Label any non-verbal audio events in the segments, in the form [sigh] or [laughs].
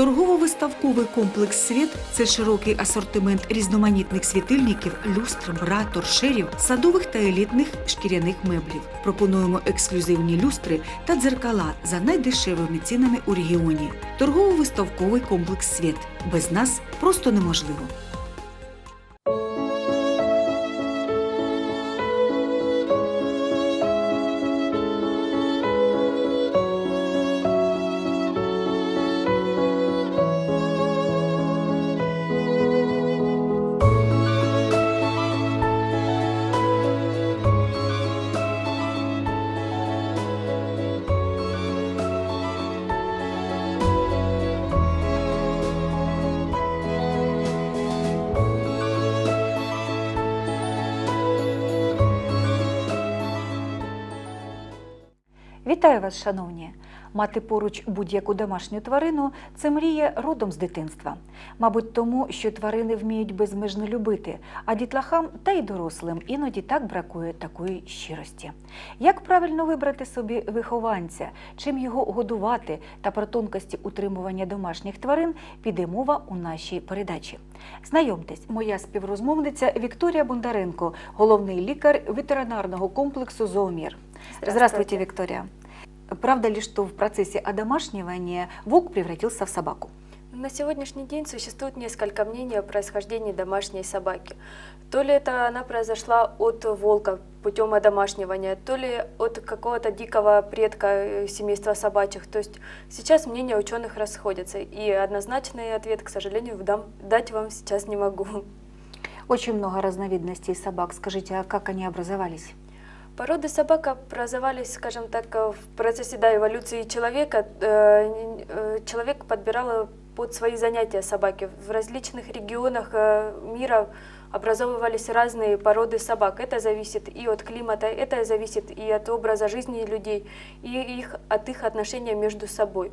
Торгово-виставковий комплекс Світ це широкий асортимент різноманітних світильників, люстр, бра, торшерів, садових та елітних шкіряних меблів. Пропонуємо ексклюзивні люстри та дзеркала за найдешевими цінами у регіоні. Торгово-виставковий комплекс Світ. Без нас просто неможливо. Вітаю вас, шановні! Мати поруч будь-яку домашню тварину це мрія родом з дитинства. Мабуть, тому, що тварини вміють безмежно любити, а дітлахам та й дорослим іноді так бракує такої щирості. Як правильно вибрати собі вихованця, чим його годувати та про тонкості утримування домашніх тварин піде мова у нашій передачі. Знайомтесь, моя співрозмовниця Вікторія Бондаренко, головний лікар ветеринарного комплексу Зоомір. Здравствуйте, Виктория. Правда ли, что в процессе одомашнивания волк превратился в собаку? На сегодняшний день существует несколько мнений о происхождении домашней собаки. То ли это она произошла от волка путем одомашнивания, то ли от какого-то дикого предка э, семейства собачьих. То есть сейчас мнения ученых расходятся, и однозначный ответ, к сожалению, дать вам сейчас не могу. Очень много разновидностей собак. Скажите, а как они образовались? Породы собак образовались, скажем так, в процессе да, эволюции человека. Э, э, Человек подбирал под свои занятия собаки. В различных регионах э, мира образовывались разные породы собак. Это зависит и от климата, это зависит и от образа жизни людей, и их, от их отношения между собой.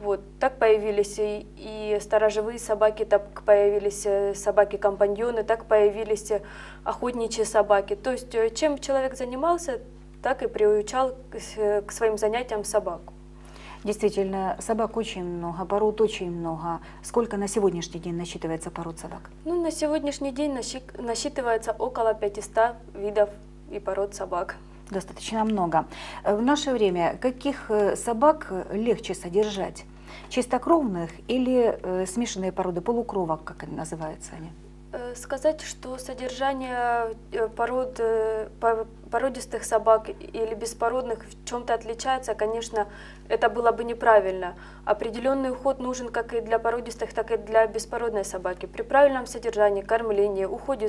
Вот, так появились и, и сторожевые собаки, так появились э, собаки-компаньоны, так появились э, охотничьи собаки. То есть э, чем человек занимался, так и приучал к, к своим занятиям собаку. Действительно, собак очень много, пород очень много. Сколько на сегодняшний день насчитывается пород собак? Ну, на сегодняшний день насчи- насчитывается около 500 видов и пород собак. Достаточно много. Э, В наше время каких э, собак э, легче содержать? Чистокровных или смешанные породы полукровок, как они называются они? Э, Сказать, что содержание э, пород, э, по- породистых собак или беспородных в чем-то отличается, конечно, это было бы неправильно. Определенный уход нужен как и для породистых, так и для беспородной собаки. При правильном содержании, кормлении, уходе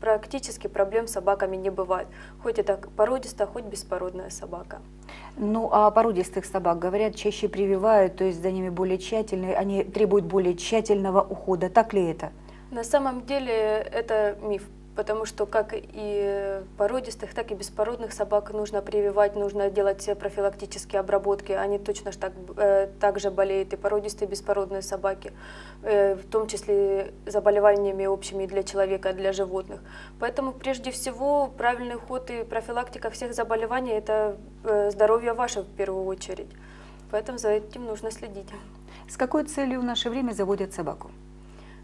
практически проблем с собаками не бывает. Хоть это породистая, хоть беспородная собака. Ну, а породистых собак, говорят, чаще прививают, то есть за ними более тщательно, они требуют более тщательного ухода. Так ли это? На самом деле это миф, потому что как и породистых, так и беспородных собак нужно прививать, нужно делать все профилактические обработки. Они точно так, э, так же болеют и породистые, и беспородные собаки, э, в том числе заболеваниями общими для человека, для животных. Поэтому прежде всего правильный уход и профилактика всех заболеваний – это э, здоровье ваше в первую очередь. Поэтому за этим нужно следить. С какой целью в наше время заводят собаку?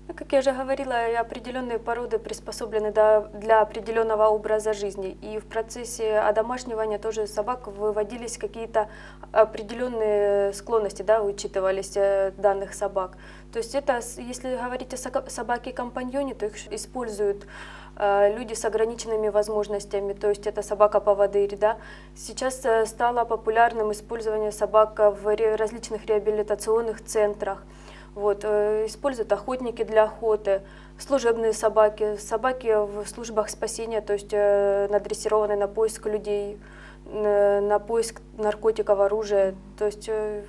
Ну, Как я уже говорила, определенные породы приспособлены для определенного образа жизни. И в процессе одомашнивания тоже собак выводились какие-то определенные склонности, да, учитывались э, данных собак. То есть это, если говорить о собаке-компаньоне, то их используют э, люди с ограниченными возможностями, то есть это собака-поводырь, да. Сейчас э, стало популярным использование собак в различных реабилитационных центрах. Вот, э, используют охотники для охоты, служебные собаки, собаки в службах спасения, то есть э, надрессированные на поиск людей, на поиск наркотиков, оружия. То есть э,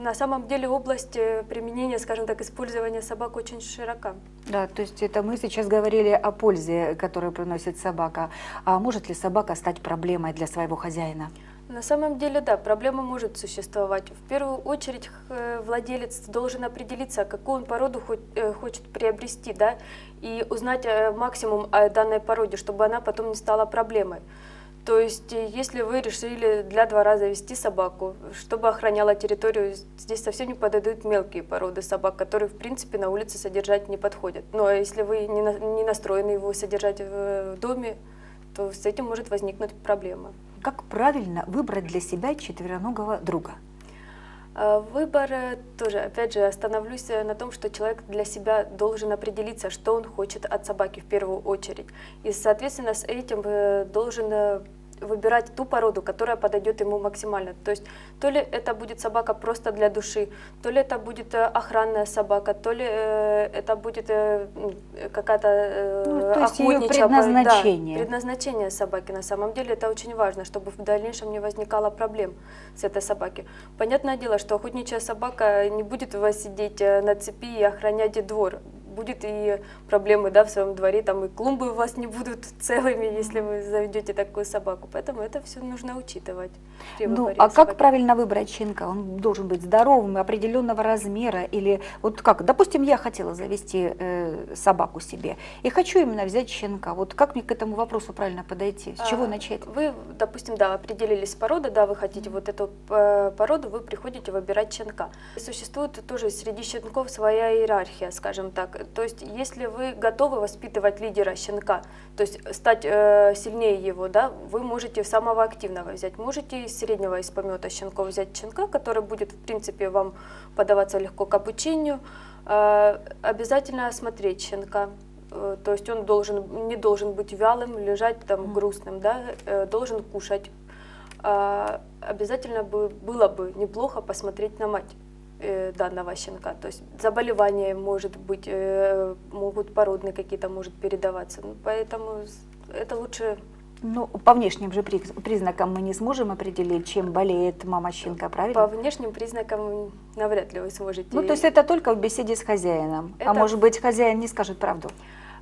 на самом деле область применения, скажем так, использования собак очень широка. Да, то есть это мы сейчас говорили о пользе, которую приносит собака. А может ли собака стать проблемой для своего хозяина? На самом деле, да, проблема может существовать. В первую очередь э, владелец должен определиться, какую он породу э, хочет приобрести, да, и узнать э, максимум о данной породе, чтобы она потом не стала проблемой. То есть, если вы решили для двора завести собаку, чтобы охраняла территорию, здесь совсем не подойдут мелкие породы собак, которые, в принципе, на улице содержать не подходят. Но если вы не, на- не настроены его содержать в доме, то с этим может возникнуть проблема. Как правильно выбрать для себя четвероногого друга? А, Выбор э, тоже, опять же, остановлюсь э, на том, что человек для себя должен определиться, что он хочет от собаки в первую очередь. И, соответственно, с этим э, должен э, выбирать ту породу, которая подойдет ему максимально. То есть то ли это будет собака просто для души, то ли это будет э, охранная собака, то ли э, это будет э, э, какая-то э, Ну, то есть её охотничья порода. Да, предназначение. предназначение собаки. На самом деле это очень важно, чтобы в дальнейшем не возникало проблем с этой собаки. Понятное дело, что охотничья собака не будет вас сидеть э, на цепи и охранять двор. Будет и проблемы да, в своем дворе, там и клумбы у вас не будут [laughs] целыми, если вы заведете такую собаку. Поэтому это все нужно учитывать. Ну, а как правильно выбрать щенка? Он должен быть здоровым, определенного размера или вот как? Допустим, я хотела завести э, собаку себе и хочу именно взять щенка. Вот как мне к этому вопросу правильно подойти? С чего А, начать? Вы, допустим, да, определились с породой, да, вы хотите вот эту э, породу, вы приходите выбирать щенка. Существует тоже среди щенков своя иерархия, скажем так. То есть, если вы готовы воспитывать лидера щенка, то есть стать э, сильнее его, да, вы можете самого активного взять, можете из среднего из помета щенков взять щенка, который будет, в принципе, вам подаваться легко к обучению. Э, обязательно осмотреть щенка, Э, то есть он должен, не должен быть вялым, лежать там грустным, да, э, должен кушать. А, Обязательно бы, было бы неплохо посмотреть на мать э, данного щенка. То есть заболевания может быть, э, могут породные какие-то может передаваться. Ну, поэтому это лучше Ну, по внешним же приз- признакам мы не сможем определить, чем болеет мама щенка, правильно? по внешним признакам навряд ли вы сможете. Ну, то есть это только в беседе с хозяином. А Это- может быть, хозяин не скажет правду.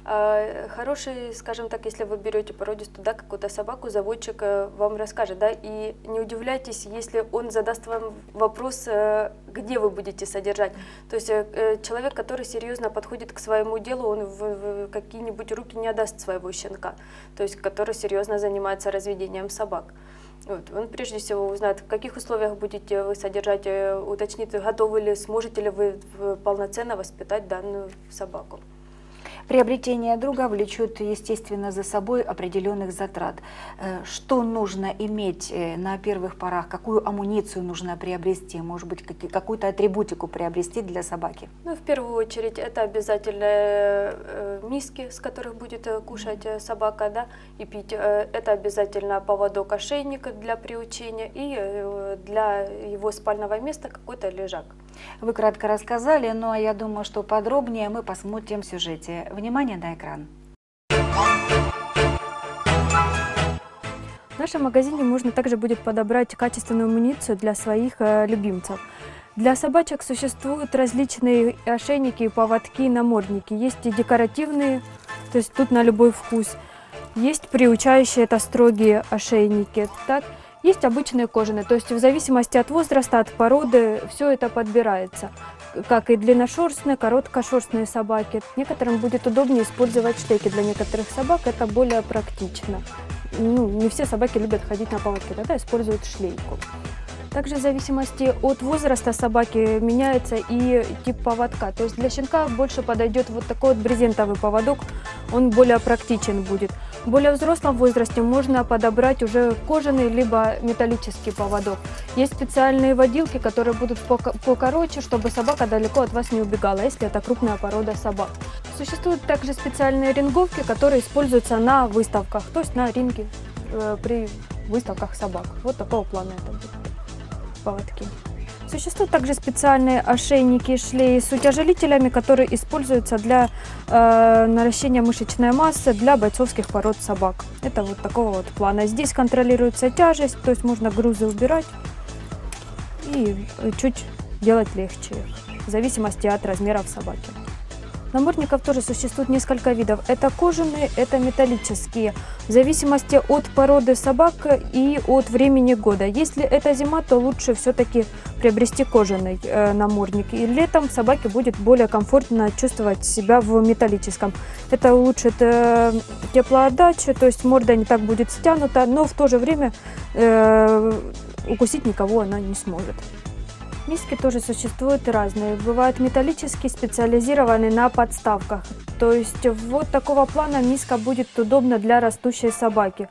А, Хороший, скажем так, если вы берете породистую, да, какую-то собаку, заводчик э, вам расскажет, да, и не удивляйтесь, если он задаст вам вопрос, э, где вы будете содержать. То есть э, человек, который серьезно подходит к своему делу, он в, какие-нибудь руки не отдаст своего щенка, то есть который серьезно занимается разведением собак. Вот. Он прежде всего узнает, в каких условиях будете вы содержать, уточнит, готовы ли, сможете ли вы полноценно воспитать данную собаку. Приобретение друга влечет, естественно, за собой определенных затрат. Э, Что нужно иметь э, на первых порах? Какую амуницию нужно приобрести? Может быть, какую-то атрибутику приобрести для собаки? Ну, в первую очередь, это обязательно э, миски, с которых будет кушать собака, да, и пить. Это обязательно поводок ошейника для приучения и для его спального места какой-то лежак. Вы кратко рассказали, но я думаю, что подробнее мы посмотрим в сюжете. Внимание на экран. В нашем магазине можно также будет подобрать качественную амуницию для своих э, любимцев. Для собачек существуют различные ошейники, поводки, намордники. Есть и декоративные, то есть тут на любой вкус. Есть приучающие, это строгие ошейники. Так, есть обычные кожаные, то есть в зависимости от возраста, от породы, все это подбирается. Как и длинношерстные, короткошерстные собаки. Некоторым будет удобнее использовать штеки. Для некоторых собак это более практично ну, не все собаки любят ходить на поводке, тогда используют шлейку. Также в зависимости от возраста собаки меняется и тип поводка. То есть для щенка больше подойдет вот такой вот брезентовый поводок, он более практичен будет. Более взрослом возрасте можно подобрать уже кожаный либо металлический поводок. Есть специальные водилки, которые будут поко- покороче, чтобы собака далеко от вас не убегала, если это крупная порода собак. Существуют также специальные ринговки, которые используются на выставках, то есть на ринге э, при выставках собак. Вот такого плана это будет поводки. Существуют также специальные ошейники и шлеи с утяжелителями, которые используются для э, наращения мышечной массы для бойцовских пород собак. Это вот такого вот плана. Здесь контролируется тяжесть, то есть можно грузы убирать и чуть делать легче их, в зависимости от размеров собаки. Намордников тоже существует несколько видов. Это кожаные, это металлические. В зависимости от породы собак и от времени года. Если это зима, то лучше все-таки приобрести кожаный э, намордник. И летом собаке будет более комфортно чувствовать себя в металлическом. Это улучшит э, теплоотдачу, то есть морда не так будет стянута, но в то же время э, укусить никого она не сможет. Миски тоже существуют разные. Бывают металлические, специализированные на подставках. То есть вот такого плана миска будет удобна для растущей собаки.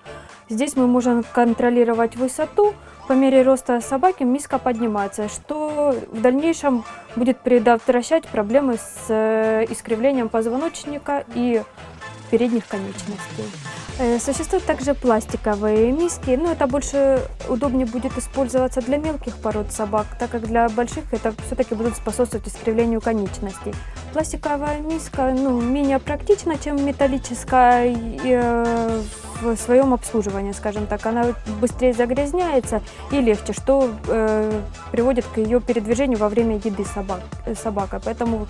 Здесь мы можем контролировать высоту. По мере роста собаки миска поднимается, что в дальнейшем будет предотвращать проблемы с э, искривлением позвоночника и передних конечностей. Э, Существуют также пластиковые миски, но это больше удобнее будет использоваться для мелких пород собак, так как для больших это все-таки будут способствовать искривлению конечностей. Пластиковая миска ну, менее практична, чем металлическая э, в своем обслуживании, скажем так. Она быстрее загрязняется и легче, что э, приводит к ее передвижению во время еды собак, собака. Поэтому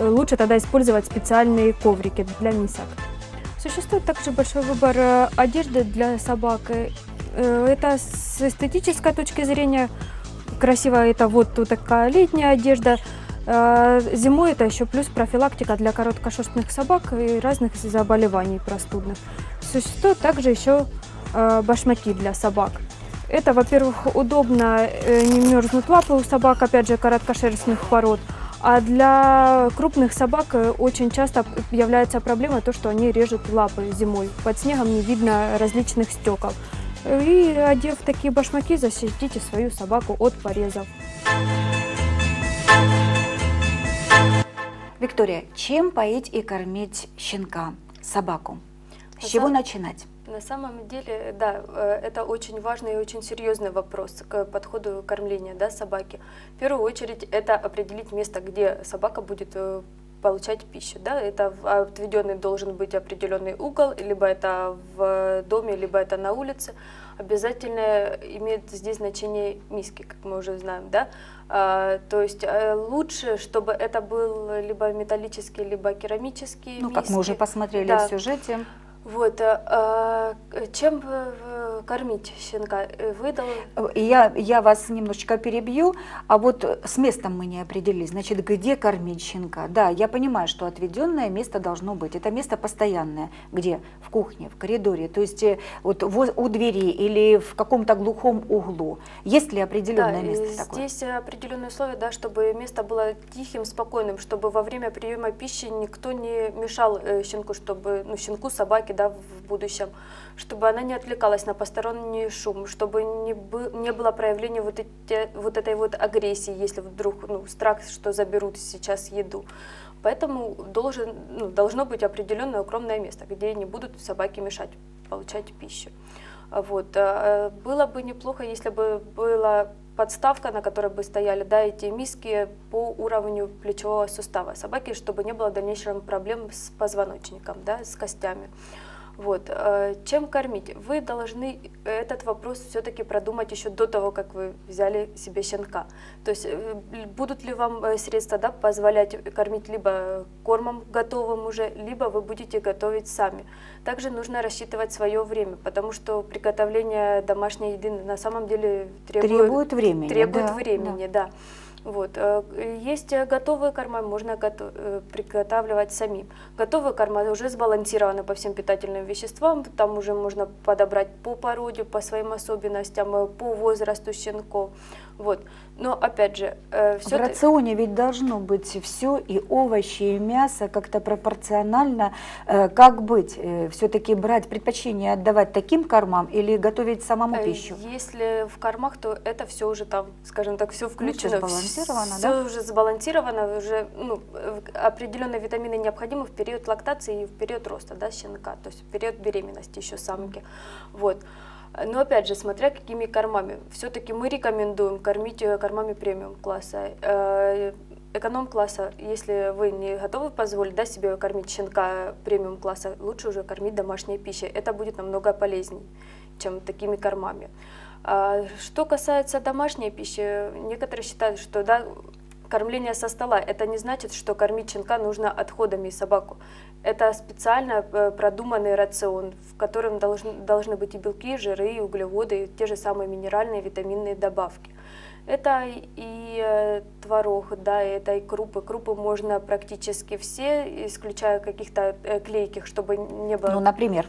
лучше тогда использовать специальные коврики для мисок. Существует также большой выбор э, одежды для собак. Э, Это с эстетической точки зрения красиво. Это вот тут такая летняя одежда. Э, Зимой это еще плюс профилактика для короткошерстных собак и разных заболеваний простудных. Существуют также еще башмаки для собак. Это, во-первых, удобно, не мерзнут лапы у собак, опять же, короткошерстных пород. А для крупных собак э, очень часто является проблема то, что они режут лапы зимой. Под снегом не видно различных стекол. И одев такие башмаки, защитите свою собаку от порезов. Виктория, чем поить и кормить щенка, собаку? С чего начинать? На самом деле, да, э, это очень важный и очень серьезный вопрос к подходу кормления да, собаки. В первую очередь, это определить место, где собака будет э, получать пищу. Да? Это в- отведенный должен быть определенный угол, либо это в доме, либо это на улице. Обязательно имеет здесь значение миски, как мы уже знаем. Да? А, то есть э, лучше, чтобы это был либо металлический, либо керамический Ну, как мы уже миски. посмотрели Да. в сюжете. Вот, а, чем кормить щенка? Э, Вы дол- Я, я вас немножечко перебью, а вот с местом мы не определились. Значит, где кормить щенка? Да, я понимаю, что отведенное место должно быть. Это место постоянное. Где? В кухне, в коридоре. То есть вот воз- у двери или в каком-то глухом углу. Есть ли определенное Да, место и такое? здесь определенные условия, да, чтобы место было тихим, спокойным, чтобы во время приема пищи никто не мешал щенку, чтобы, ну, щенку, собаке, да, в будущем, чтобы она не отвлекалась на посторонний шум, чтобы не, бы- не было проявления вот, эти, вот этой вот агрессии, если вдруг, ну, страх, что заберут сейчас еду. Поэтому должен, ну, должно быть определенное укромное место, где не будут собаки мешать получать пищу. А Вот. а, э, Было бы неплохо, если бы была подставка, на которой бы стояли да, эти миски по уровню плечевого сустава собаки, чтобы не было в дальнейшем проблем с позвоночником, да, с костями. Вот. э, Чем кормить? Вы должны этот вопрос все-таки продумать еще до того, как вы взяли себе щенка. То есть э, будут ли вам э, средства да, позволять кормить либо кормом готовым уже, либо вы будете готовить сами. Также нужно рассчитывать свое время, потому что приготовление домашней еды на самом деле требует, Требует времени. требует да, времени, да. Вот. э, Есть э, готовые корма, можно э, приготавливать самим. Готовые корма уже сбалансированы по всем питательным веществам, там уже можно подобрать по породе, по своим особенностям, по возрасту щенков. Вот. Но опять же, В все рационе ведь должно быть все, и овощи, и мясо как-то пропорционально. Э, Как быть? Все-таки брать предпочтение отдавать таким кормам или готовить самому пищу? Э, Если в кормах, то это все уже там, скажем так, все включено. сбалансировано, все да? уже сбалансировано, уже ну, э, определенные витамины необходимы в период лактации и в период роста да, щенка, то есть в период беременности еще самки. Вот. Но опять же, смотря какими кормами. Все-таки мы рекомендуем кормить э, кормами премиум класса. Э, Эконом-класса, если вы не готовы позволить да, себе кормить щенка премиум класса, лучше уже кормить домашней пищей. Это будет намного полезнее, чем такими кормами. А Что касается домашней пищи, некоторые считают, что да, кормление со стола. Это не значит, что кормить щенка нужно отходами собаку. Это специально э, продуманный рацион, в котором должны, должны быть и белки, и жиры, и углеводы, и те же самые минеральные, витаминные добавки. Это и э, творог, да, это и крупы. Крупы можно практически все, исключая каких-то э, клейких, чтобы не было... Ну, например,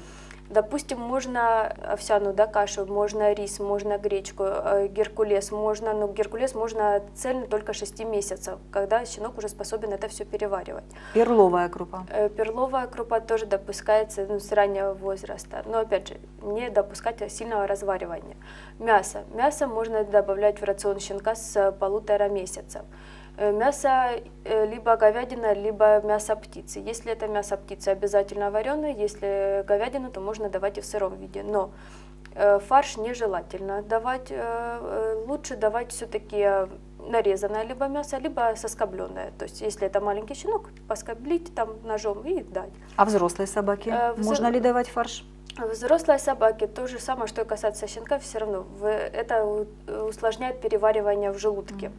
Допустим, можно овсяную да, кашу, можно рис, можно гречку, э, геркулес, можно, но геркулес можно цельно только 6 месяцев, когда щенок уже способен это все переваривать. перловая крупа. Э, Перловая крупа тоже допускается ну, с раннего возраста, но опять же, не допускать сильного разваривания. Мясо. Мясо можно добавлять в рацион щенка с полутора месяцев. Э, Мясо э, либо говядина, либо мясо птицы. Если это мясо птицы, обязательно вареное. Если говядину, то можно давать и в сыром виде. Но э, фарш нежелательно давать. Лучше давать все-таки нарезанное либо мясо, либо соскобленное. То есть, если это маленький щенок, поскоблить там ножом и дать. А взрослые собаки? Взро- Можно ли давать фарш? Взрослой собаке то же самое, что и касается щенка, все равно это усложняет переваривание в желудке.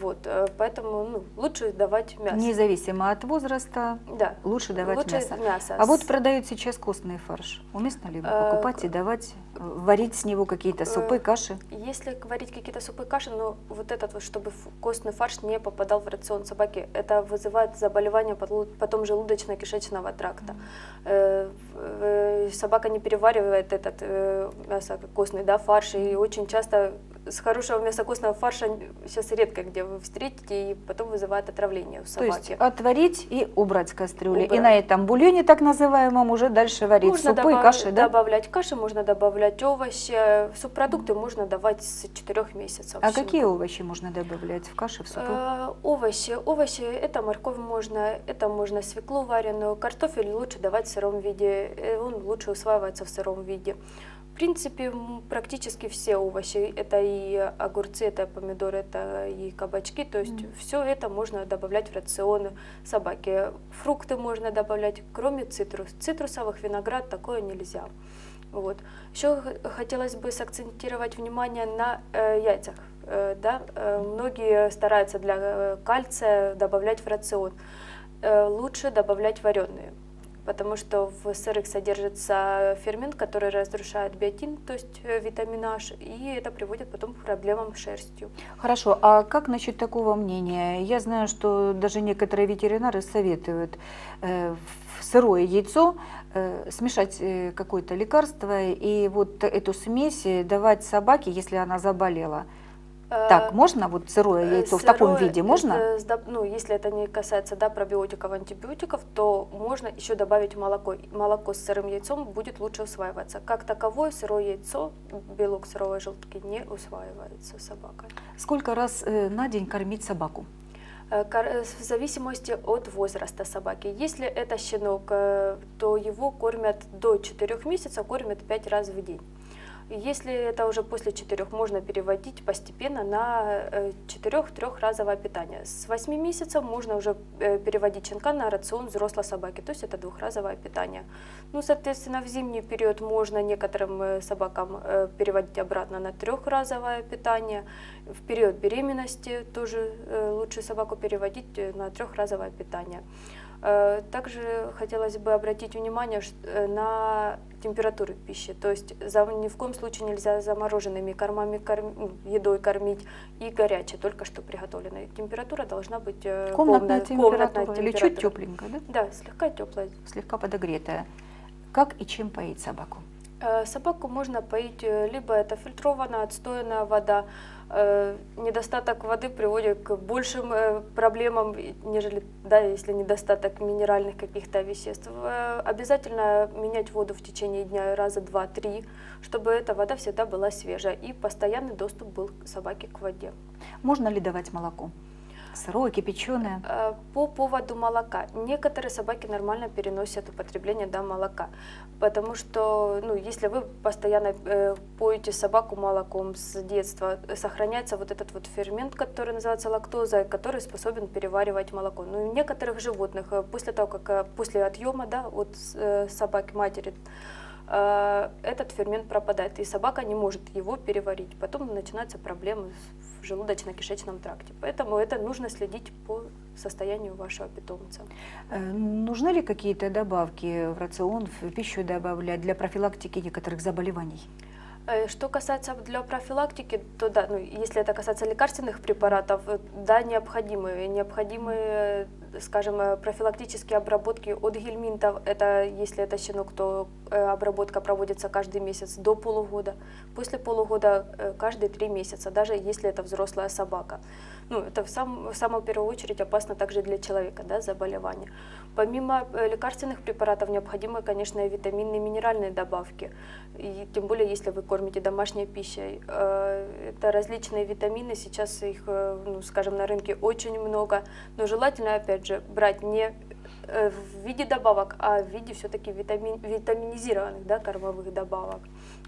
Вот, э, поэтому ну, лучше давать мясо. Независимо от возраста, Да. лучше давать лучше мясо. мясо. А вот продают сейчас костный фарш. Уместно ли его Э, покупать и давать, э, варить с него какие-то супы, Э, каши? Если варить какие-то супы, каши, но вот этот вот, чтобы костный фарш не попадал в рацион собаки, это вызывает заболевание потом желудочно-кишечного тракта. В- э, Собака не переваривает этот мясо костный, да, фарш, и очень часто с хорошего мяса костного фарша сейчас редко где вы встретите, и потом вызывает отравление у То собаки. есть отварить и убрать с кастрюли. И Убрать. на этом бульоне так называемом уже дальше варить Можно супы и каши, да? добавлять каши, можно добавлять овощи, субпродукты можно давать с 4 месяцев. А какие овощи можно добавлять в каши, в супы? Э, Овощи. Овощи это морковь можно, это можно свеклу вареную, картофель лучше давать в сыром виде, э, он лучше усваивается в сыром виде. В принципе, практически все овощи, это и огурцы, это помидоры, это и кабачки, то есть все это можно добавлять в рацион собаки. Фрукты можно добавлять, кроме цитрус. Цитрусовых виноград такое нельзя. Вот. Еще хотелось бы сакцентировать внимание на э, яйцах. Э, да? э, многие стараются для э, кальция добавлять в рацион. Э, лучше добавлять вареные, потому что в сырых содержится фермент, который разрушает биотин, то есть э, витамин H, и это приводит потом к проблемам с шерстью. Хорошо, а как насчет такого мнения? Я знаю, что даже некоторые ветеринары советуют э, в сырое яйцо э, смешать э, какое-то лекарство и вот эту смесь э, давать собаке, если она заболела. Так, Э, можно вот сырое Э, яйцо в таком сырое, виде? Можно? доб- ну, если это не касается да, пробиотиков, антибиотиков, то можно еще добавить молоко. Молоко с сырым яйцом будет лучше усваиваться. Как таковое сырое яйцо, белок сырой желтки не усваивается собакой. Сколько раз э, на день кормить собаку? В зависимости от возраста собаки. Если это щенок, то его кормят до 4 месяцев, кормят 5 раз в день. Если это уже после 4, можно переводить постепенно на 4-3-разовое питание. С 8 месяцев можно уже э, переводить щенка на рацион взрослой собаки, то есть это двухразовое питание. Ну, соответственно, в зимний период можно некоторым э, собакам э, переводить обратно на трехразовое питание. В период беременности тоже э, лучше собаку переводить э, на трехразовое питание. Э, Также хотелось бы обратить внимание э, на температуру пищи. То есть ни в коем случае нельзя замороженными кормами корм- ну, едой кормить и горячей, только что приготовленной. Температура должна быть э, Комнатная комна- температура комнатная или чуть температура. тепленькая, да? Да, слегка теплая. Слегка подогретая. Как и чем поить собаку? Э, Собаку можно поить, э, либо это фильтрованная, отстоянная вода. Э, Недостаток воды приводит к большим проблемам, нежели, да, если недостаток минеральных каких-то веществ. Обязательно менять воду в течение дня раза два-три, чтобы эта вода всегда была свежая и постоянный доступ был собаки к воде. Можно ли давать молоко? Сырое, кипяченое? Э, По поводу молока. Некоторые собаки нормально переносят употребление да, молока, потому что ну, если вы постоянно э, поете собаку молоком с детства, сохраняется вот этот вот фермент, который называется лактоза, который способен переваривать молоко. И у некоторых животных э, после того, как э, после отъема да, от э, собаки матери этот фермент пропадает, и собака не может его переварить. Потом начинаются проблемы в желудочно-кишечном тракте. Поэтому это нужно следить по состоянию вашего питомца. Э, Нужны ли какие-то добавки в рацион, в пищу добавлять для профилактики некоторых заболеваний? Э, Что касается для профилактики, то да, ну, если это касается лекарственных препаратов, э, да, необходимы. Необходимы, э, скажем, э, профилактические обработки от гельминтов. Это если это щенок, то э, обработка проводится каждый месяц до полугода. После полугода э, каждые три месяца, даже если это взрослая собака. Ну, это в, сам, в самую первую очередь опасно также для человека, да, заболевание. Помимо лекарственных препаратов необходимы, конечно, витаминные и минеральные добавки. И тем более, если вы кормите домашней пищей. Это различные витамины, сейчас их, ну, скажем, на рынке очень много. Но желательно, опять же, брать не э, в виде добавок, а в виде все-таки витамин, витаминизированных да, кормовых добавок.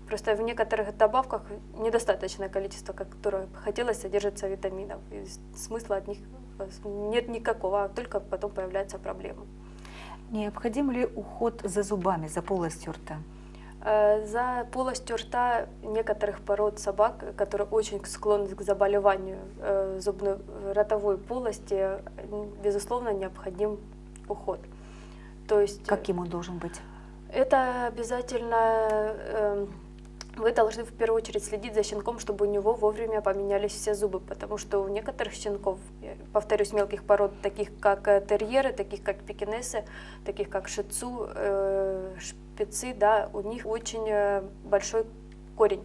Просто в некоторых добавках недостаточное количество, которое хотелось, содержится витаминов. И смысла от них э, нет никакого, а только потом появляются проблемы. Необходим ли уход за зубами, за полостью рта? Э, За полостью рта некоторых пород собак, которые очень склонны к заболеванию э, зубной э, ротовой полости, безусловно, необходим уход. То есть Каким он должен быть? это обязательно вы должны в первую очередь следить за щенком, чтобы у него вовремя поменялись все зубы, потому что у некоторых щенков, повторюсь, мелких пород, таких как э, терьеры, таких как пекинесы, таких как шицу, э, шпицы, да, у них очень э, большой корень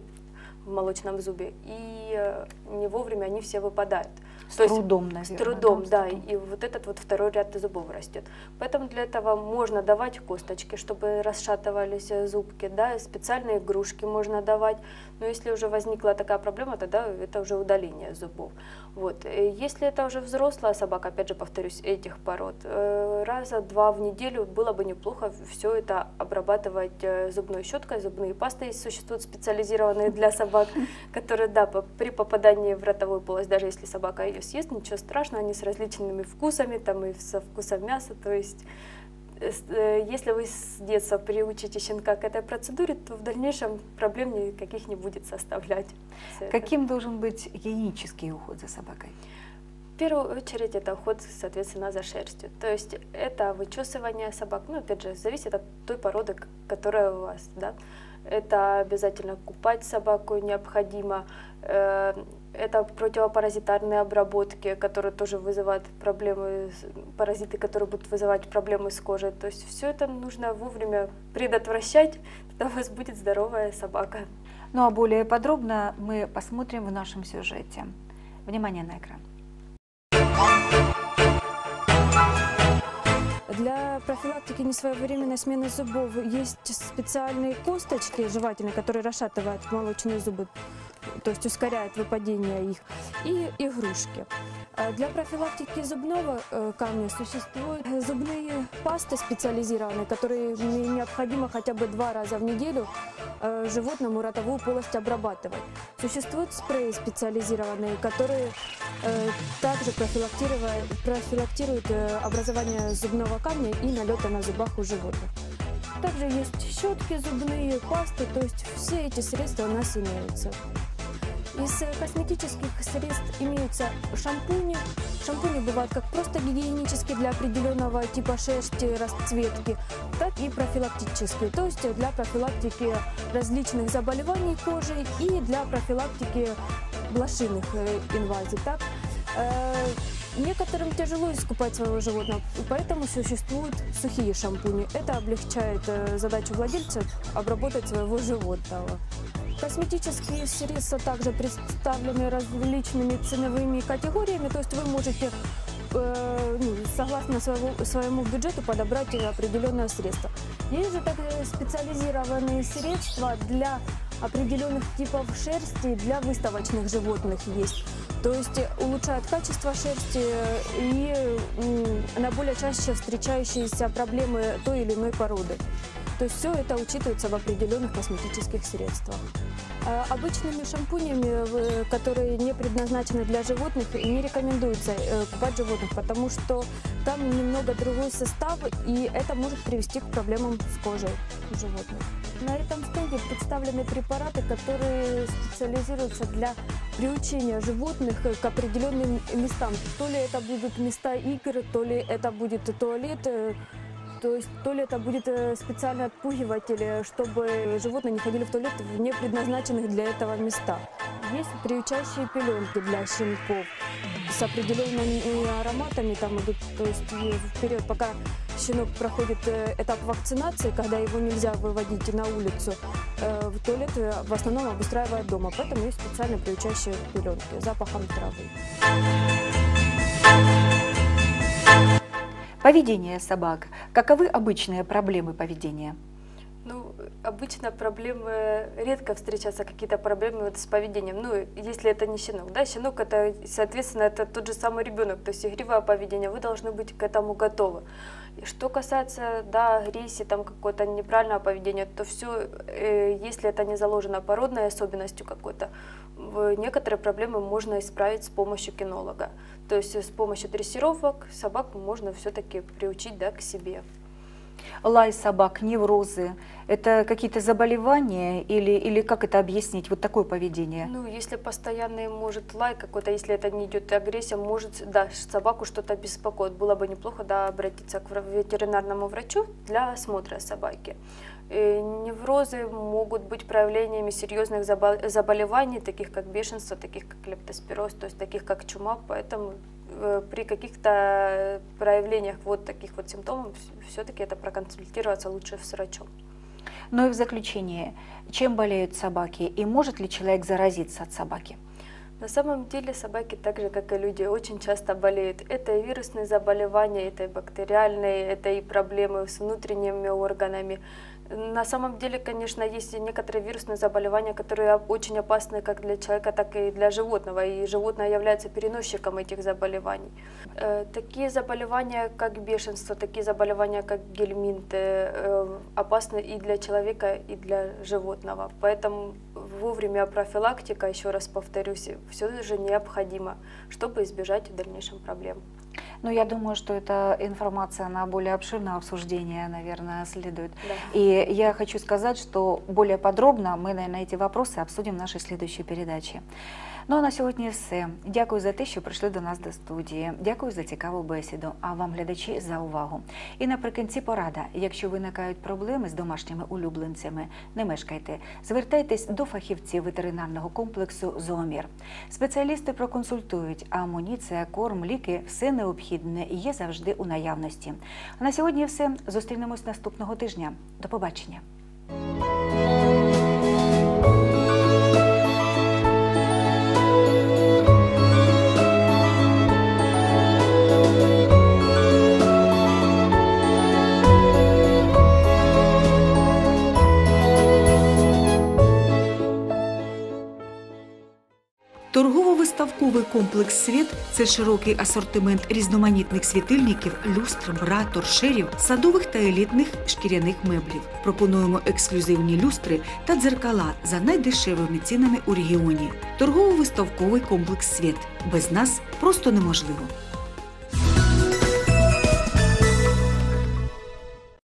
в молочном зубе, и не вовремя они все выпадают. С То трудом, с наверное. трудом, с да, трудом. и вот этот вот второй ряд зубов растет. Поэтому для этого можно давать косточки, чтобы расшатывались э, зубки, да, специальные игрушки можно давать. Но если уже возникла такая проблема, тогда это уже удаление зубов. Вот. Э, Если это уже взрослая собака, опять же повторюсь, этих пород, э, раза два в неделю было бы неплохо все это обрабатывать э, зубной щеткой, зубные пасты существуют специализированные для собак, [laughs] которые, да, при попадании в ротовую полость, даже если собака ее съест, ничего страшного, они с различными вкусами, там и со вкусом мяса, то есть если вы с детства приучите щенка к этой процедуре, то в дальнейшем проблем никаких не будет составлять. всё это. Каким должен быть гигиенический уход за собакой? В первую очередь это уход, соответственно, за шерстью. То есть это вычесывание собак. Ну, опять же, зависит от той породы, которая у вас. Да? Это обязательно купать собаку необходимо. Э, Это противопаразитарные обработки, которые тоже вызывают проблемы, паразиты, которые будут вызывать проблемы с кожей. То есть все это нужно вовремя предотвращать, тогда у вас будет здоровая собака. Ну а более подробно мы посмотрим в нашем сюжете. Внимание на экран. Для профилактики несвоевременной смены зубов есть специальные косточки жевательные, которые расшатывают молочные зубы, то есть ускоряют выпадение их, и игрушки. А Для профилактики зубного э, камня существуют зубные пасты специализированные, которые не- необходимо хотя бы два раза в неделю э, животному ротовую полость обрабатывать. Существуют спреи специализированные, которые э, также профилактируют э, образование зубного камня и налета на зубах у животных. Также есть щетки зубные, пасты, то есть все эти средства у нас имеются. Из э, косметических средств имеются шампуни. Шампуни бывают как просто гигиенические для определенного типа шерсти, расцветки, так и профилактические, то есть для профилактики различных заболеваний кожи и для профилактики блошиных э, инвазий. Так? Некоторым тяжело искупать своего животного, поэтому существуют сухие шампуни. Это облегчает э, задачу владельца обработать своего животного. Косметические средства также представлены различными ценовыми категориями, то есть вы можете э, ну, согласно своего, своему бюджету подобрать определенное средство. Есть же также специализированные средства для определенных типов шерсти, для выставочных животных есть. То есть э, улучшают качество шерсти э, и на более чаще встречающиеся проблемы той или иной породы. То есть все это учитывается в определенных косметических средствах. А Обычными шампунями, э, которые не предназначены для животных, не рекомендуется э, купать животных, потому что там немного другой состав, и это может привести к проблемам с кожей животных. На этом стенде представлены препараты, которые специализируются для приучение животных к определенным местам. То ли это будут места игр, то ли это будет туалет, э, то есть то ли это будет э, специальный отпугиватель, чтобы животные не ходили в туалет в не предназначенных для этого местах. Есть приучающие пеленки для щенков с определенными ароматами там идут, то есть и в период, пока щенок проходит э, этап вакцинации, когда его нельзя выводить на улицу, э, в туалет э, в основном обустраивают дома, поэтому есть специально приучающие пеленки запахом травы. Поведение собак. Каковы обычные проблемы поведения? Ну, обычно проблемы, редко встречаются какие-то проблемы вот с поведением. Ну, если это не щенок, да, щенок это, соответственно, это тот же самый ребенок, то есть игривое поведение, вы должны быть к этому готовы. Что касается, да, агрессии, там какого-то неправильного поведения, то все, э, если это не заложено породной особенностью какой-то, некоторые проблемы можно исправить с помощью кинолога. То есть с помощью дрессировок собак можно все-таки приучить, да, к себе. Лай собак, неврозы – это какие-то заболевания или, или как это объяснить, вот такое поведение? Ну, если постоянный может лай какой-то, если это не идет агрессия, может, да, собаку что-то беспокоит. Было бы неплохо, да, обратиться к ветеринарному врачу для осмотра собаки. Э, Неврозы могут быть проявлениями серьезных забол- заболеваний, таких как бешенство, таких как лептоспироз, то есть таких как чума, поэтому при каких-то проявлениях вот таких вот симптомов все-таки это проконсультироваться лучше с врачом. Ну и в заключение, чем болеют собаки и может ли человек заразиться от собаки? На самом деле собаки, так же как и люди, очень часто болеют. Это и вирусные заболевания, это и бактериальные, это и проблемы с внутренними органами. На самом деле, конечно, есть и некоторые вирусные заболевания, которые очень опасны как для человека, так и для животного. И животное является переносчиком этих заболеваний. Э, Такие заболевания, как бешенство, такие заболевания, как гельминты, э, опасны и для человека, и для животного. Поэтому вовремя профилактика, еще раз повторюсь, все же необходимо, чтобы избежать в дальнейшем проблем. Ну, я думаю, что эта информация на более обширное обсуждение, наверное, следует. Да. И я хочу сказать, что более подробно ми на эти вопроси обсудимо в нашій слідуючій передачі. Ну а на сьогодні все. Дякую за те, що прийшли до нас до студії. Дякую за цікаву бесіду. А вам, глядачі, за увагу. І наприкінці порада: якщо виникають проблеми з домашніми улюбленцями, не мешкайте. Звертайтесь до фахівців ветеринарного комплексу Зоомір. Спеціалісти проконсультують, а амуніція, корм, ліки все необхідне є завжди у наявності. А на сьогодні все. Зустрінемось наступного тижня. До побачення. Торгово-виставковий комплекс Світ це широкий асортимент різноманітних світильників, люстр, бра, торшерів, садових та елітних шкіряних меблів. Пропонуємо ексклюзивні люстри та дзеркала за найдешевими цінами у регіоні. Торгово-виставковий комплекс Світ без нас просто неможливо.